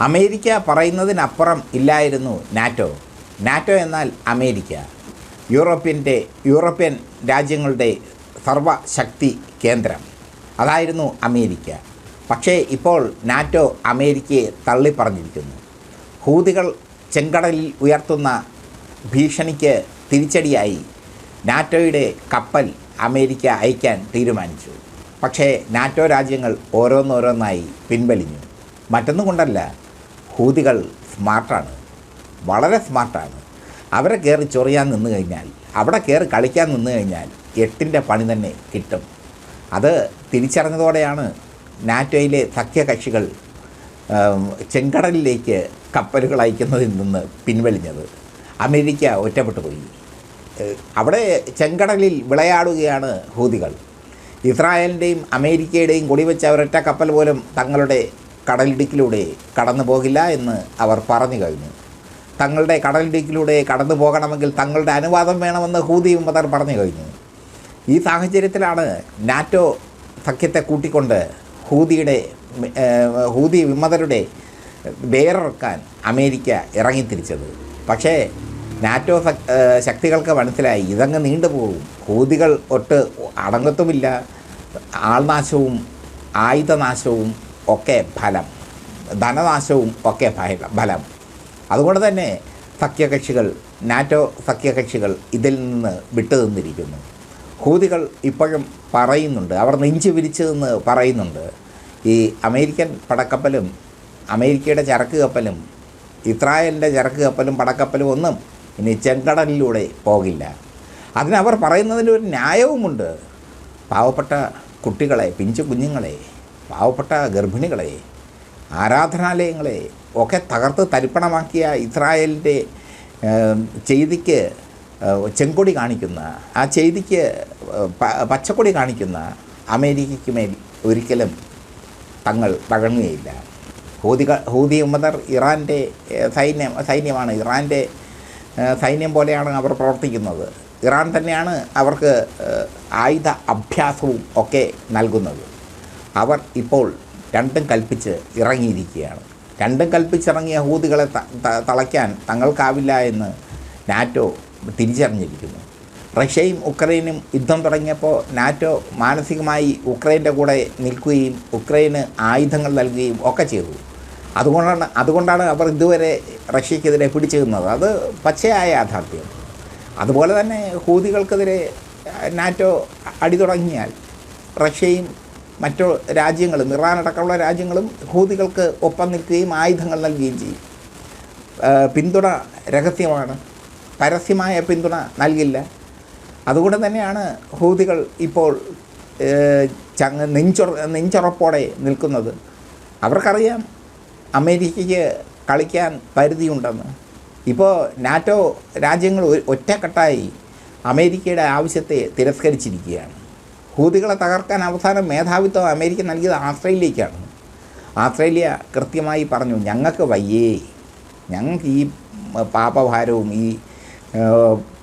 America പറയുന്നതിനപ്പുറം ഇല്ലായിരുന്നു NATO. NATO എന്നാൽ അമേരിക്ക. യൂറോപ്യന്റെ യൂറോപ്യൻ രാജ്യങ്ങളുടെ സർവശക്തി കേന്ദ്രം. അതായിരുന്നു അമേരിക്ക. പക്ഷേ ഇപ്പോൾ നാറ്റോ അമേരിക്കയെ തള്ളിപ്പറഞ്ഞിരിക്കുന്നു. ഹൂതികൾ ചെങ്കടലിൽ ഉയർത്തുന്ന ഭീഷണിക്ക് തിരിച്ചടിയായി നാറ്റോയുടെ കപ്പൽ അമേരിക്ക അയക്കാൻ തീരുമാനിച്ചു. പക്ഷേ നാറ്റോ രാജ്യങ്ങൾ ഓരോന്നോരോന്നായി പിൻവലിഞ്ഞു. മറ്റൊന്നും കൊണ്ടല്ല ഹൂതികൾ സ്മാർട്ടാണ്. വളരെ സ്മാർട്ടാണ്. അവരെ കയറി ചൊറിയാൻ നിന്ന് കഴിഞ്ഞാൽ അവിടെ കയറി കളിക്കാൻ നിന്ന് കഴിഞ്ഞാൽ എട്ടിന്റെ പണി തന്നെ കിട്ടും. അത് തിരിച്ചറിഞ്ഞതോടെയാണ് നാറ്റോയിലെ സഖ്യകക്ഷികൾ ചെങ്കടലിലേക്ക് കപ്പലുകൾ അയക്കുന്നതിൽ നിന്ന് പിൻവലിഞ്ഞത്. അമേരിക്ക ഒറ്റപ്പെട്ടു പോയി. അവിടെ ചെങ്കടലിൽ വിളയാടുകയാണ് ഹൂതികൾ. ഇസ്രായേലിന്റെയും അമേരിക്കയുടെയും കൊടിവെച്ച ഒരൊറ്റ കപ്പൽ പോലും തങ്ങളുടെ കടലിടുക്കിലൂടെ കടന്നു പോകില്ല എന്ന് അവർ പറഞ്ഞു കഴിഞ്ഞു. തങ്ങളുടെ കടലിടുക്കിലൂടെ കടന്നു പോകണമെങ്കിൽ തങ്ങളുടെ അനുവാദം വേണമെന്ന് ഹൂതി വിമതർ പറഞ്ഞു കഴിഞ്ഞു. ഈ സാഹചര്യത്തിലാണ് നാറ്റോ സഖ്യത്തെ കൂട്ടിക്കൊണ്ട് ഹൂതിയുടെ ഹൂതി വിമതരുടെ വേറിറക്കാൻ അമേരിക്ക ഇറങ്ങിത്തിരിച്ചത്. പക്ഷേ നാറ്റോ ശക്തികൾക്ക് മനസ്സിലായി ഇതങ്ങ് നീണ്ടുപോകും ഹൂതികൾ ഒട്ട് അടങ്ങത്തുമില്ല. ആൾനാശവും ആയുധനാശവും ഒക്കെ ഫലം. ധനനാശവും ഒക്കെ ഫല- അതുകൊണ്ട് തന്നെ സഖ്യകക്ഷികൾ നാറ്റോ സഖ്യകക്ഷികൾ ഇതിൽ നിന്ന് വിട്ടുനിന്നിരിക്കുന്നു. ഹൂതികൾ ഇപ്പോഴും പറയുന്നുണ്ട് അവർ നെഞ്ചു വിരിച്ചതെന്ന് പറയുന്നുണ്ട്. ഈ അമേരിക്കൻ പടക്കപ്പലും അമേരിക്കയുടെ ചരക്ക് കപ്പലും ഇസ്രായേലിന്റെ ചരക്ക് കപ്പലും പടക്കപ്പലും ഒന്നും ഇനി ചെങ്കടലിലൂടെ പോകില്ല. അതിനവർ പറയുന്നതിലൊരു ന്യായവുമുണ്ട്. പാവപ്പെട്ട കുട്ടികളെ പിഞ്ചു കുഞ്ഞുങ്ങളെ പാവപ്പെട്ട ഗർഭിണികളെ ആരാധനാലയങ്ങളെ ഒക്കെ തകർത്ത് തരിപ്പണമാക്കിയ ഇസ്രായേലിന്റെ ചെയ്തിക്ക് ചെങ്കൊടി കാണിക്കുന്ന ആ ചെയ്തിക്ക് പച്ചക്കൊടി കാണിക്കുന്ന അമേരിക്കയ്ക്ക് മേൽ ഒരിക്കലും തങ്ങൾ തകങ്ങുകയില്ല. ഹൂതിക ഹൂതി ഉമ്മദർ ഇറാന്റെ സൈന്യം സൈന്യമാണ്. ഇറാന്റെ സൈന്യം പോലെയാണ് അവർ പ്രവർത്തിക്കുന്നത്. ഇറാൻ തന്നെയാണ് അവർക്ക് ആയുധ അഭ്യാസവും ഒക്കെ നൽകുന്നത്. അവർ ഇപ്പോൾ രണ്ടും കൽപ്പിച്ച് ഇറങ്ങിയിരിക്കുകയാണ്. രണ്ടും കൽപ്പിച്ചിറങ്ങിയ ഹൂതികളെ തളയ്ക്കാൻ തങ്ങൾക്കാവില്ല എന്ന് നാറ്റോ തിരിച്ചറിഞ്ഞിരിക്കുന്നു. റഷ്യയും ഉക്രൈനും യുദ്ധം തുടങ്ങിയപ്പോൾ നാറ്റോ മാനസികമായി ഉക്രൈന്റെ കൂടെ നിൽക്കുകയും ഉക്രൈന് ആയുധങ്ങൾ നൽകുകയും ഒക്കെ ചെയ്തു. അതുകൊണ്ടാണ് അതുകൊണ്ടാണ് അവർ ഇതുവരെ റഷ്യക്കെതിരെ പിടിച്ചു നിന്നത് അത് പച്ചയായ യാഥാർത്ഥ്യം. അതുപോലെ തന്നെ ഹൂതികൾക്കെതിരെ നാറ്റോ അടി തുടങ്ങിയാൽ റഷ്യയും മറ്റു രാജ്യങ്ങളും ഇറാൻ അടക്കമുള്ള രാജ്യങ്ങളും ഹൂതികൾക്ക് ഒപ്പം നിൽക്കുകയും ആയുധങ്ങൾ നൽകുകയും ചെയ്യും. പിന്തുണ രഹസ്യമാണ്. പരസ്യമായ പിന്തുണ നൽകില്ല. അതുകൊണ്ട് തന്നെയാണ് ഹൂതികൾ ഇപ്പോൾ ചങ്ങ നെഞ്ചുറ നെഞ്ചുറപ്പോടെ നിൽക്കുന്നത്. അവർക്കറിയാം അമേരിക്കയ്ക്ക് കളിക്കാൻ പരിധിയുണ്ടെന്ന്. ഇപ്പോൾ നാറ്റോ രാജ്യങ്ങൾ ഒറ്റക്കെട്ടായി അമേരിക്കയുടെ ആവശ്യത്തെ തിരസ്കരിച്ചിരിക്കുകയാണ്. ഹൂതികളെ തകർക്കാൻ അവസാനം മേധാവിത്വം അമേരിക്ക നൽകിയത് ആസ്ട്രേലിയക്കാണ്. ആസ്ട്രേലിയ കൃത്യമായി പറഞ്ഞു ഞങ്ങൾക്ക് വയ്യേ. ഞങ്ങൾക്ക് ഈ പാപഭാരവും ഈ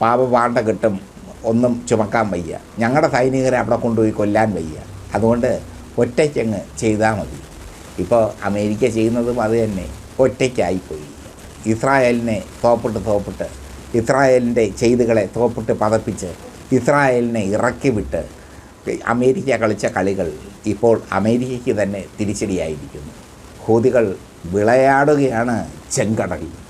പാപപാണ്ട കിട്ടും. ഒന്നും ചുമക്കാൻ വയ്യ. ഞങ്ങളുടെ സൈനികരെ അവിടെ കൊണ്ടുപോയി കൊല്ലാൻ വയ്യ. അതുകൊണ്ട് ഒറ്റയ്ക്കങ്ങ് ചെയ്താൽ മതി. ഇപ്പോൾ അമേരിക്ക ചെയ്യുന്നതും അത് തന്നെ. ഒറ്റയ്ക്കായിപ്പോയി. ഇസ്രായേലിനെ തോപ്പിട്ട് തോപ്പിട്ട് ഇസ്രായേലിന്റെ ചെയ്തുകളെ തോപ്പിട്ട് പതപ്പിച്ച് ഇസ്രായേലിനെ ഇറക്കി വിട്ട് അമേരിക്ക കളിച്ച കളികൾ ഇപ്പോൾ അമേരിക്കയ്ക്ക് തന്നെ തിരിച്ചടിയായിരിക്കുന്നു. ഹൂതികൾ വിളയാടുകയാണ് ചെങ്കടലിൽ.